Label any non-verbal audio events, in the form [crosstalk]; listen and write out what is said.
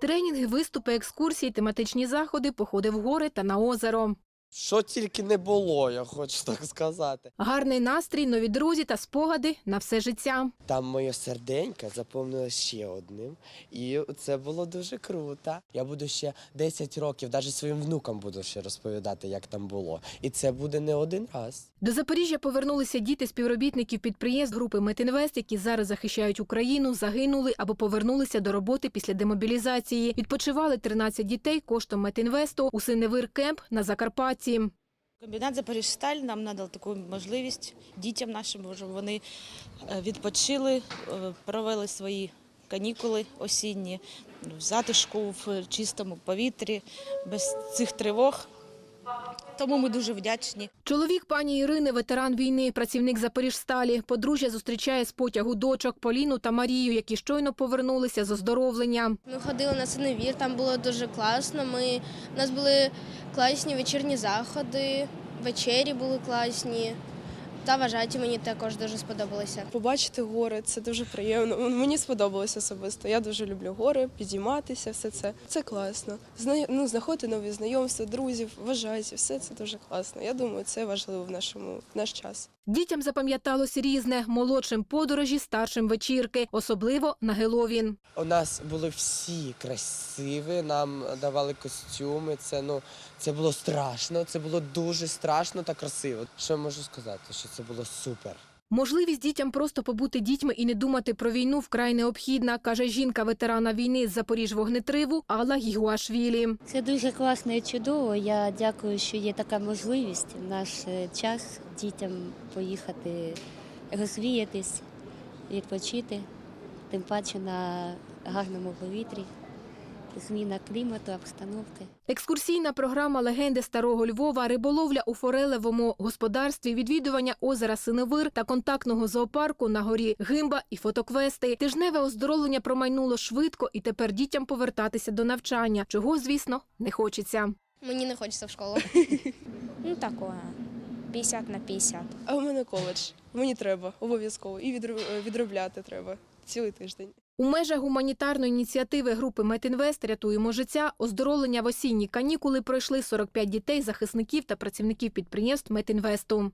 Тренінги, виступи, екскурсії, тематичні заходи, походи в гори та на озеро. Що тільки не було, я хочу так сказати. Гарний настрій, нові друзі та спогади на все життя. Там моє серденько заповнилось ще одним, і це було дуже круто. Я буду ще 10 років, навіть своїм внукам буду ще розповідати, як там було. І це буде не один раз. До Запоріжжя повернулися діти співробітників підприємств групи Метінвест, які зараз захищають Україну, загинули або повернулися до роботи після демобілізації. Відпочивали 13 дітей коштом Метінвесту у Синевир Кемп на Закарпатті. Комбінат Запоріжсталь нам надав таку можливість дітям нашим, щоб вони е, відпочили, е, провели свої канікули осінні в затишку, в чистому повітрі, без цих тривог. Тому ми дуже вдячні. Чоловік пані Ірини, ветеран війни, працівник Запоріжсталі. Подружжя зустрічає з потягу дочок Поліну та Марію, які щойно повернулися з оздоровлення. Ми ходили на синевір, там було дуже класно. Ми, у нас були класні вечірні заходи, вечері були класні. Та вважаті мені також дуже сподобалося. Побачити гори це дуже приємно. Мені сподобалось особисто. Я дуже люблю гори, підійматися, все це. Це класно. Зна... ну, знаходити нові знайомства, друзів, вважаті, все це дуже класно. Я думаю, це важливо в нашому в наш час. Дітям запам'яталось різне молодшим подорожі, старшим вечірки, особливо на Геловін. У нас були всі красиві, нам давали костюми. Це ну це було страшно. Це було дуже страшно та красиво. Що я можу сказати? Що це було супер. Можливість дітям просто побути дітьми і не думати про війну вкрай необхідна, каже жінка ветерана війни з Запоріж вогнетриву Алла Гігуашвілі. Це дуже класно і чудово. Я дякую, що є така можливість в наш е, час дітям поїхати розвіятись, відпочити, тим паче на гарному повітрі, зміна клімату, обстановки. Екскурсійна програма легенди старого Львова, риболовля у форелевому господарстві, відвідування озера Синевир та контактного зоопарку на горі Гимба і фотоквести. Тижневе оздоровлення промайнуло швидко, і тепер дітям повертатися до навчання, чого, звісно, не хочеться. Мені не хочеться в школу. [laughs] Ну, такое. 50 на 50. А в мене коледж. Мені треба обов'язково. І е, відробляти треба цілий тиждень. У межах гуманітарної ініціативи групи Метінвест рятуємо життя. Оздоровлення в осінні канікули пройшли 45 дітей, захисників та працівників підприємств Метінвесту.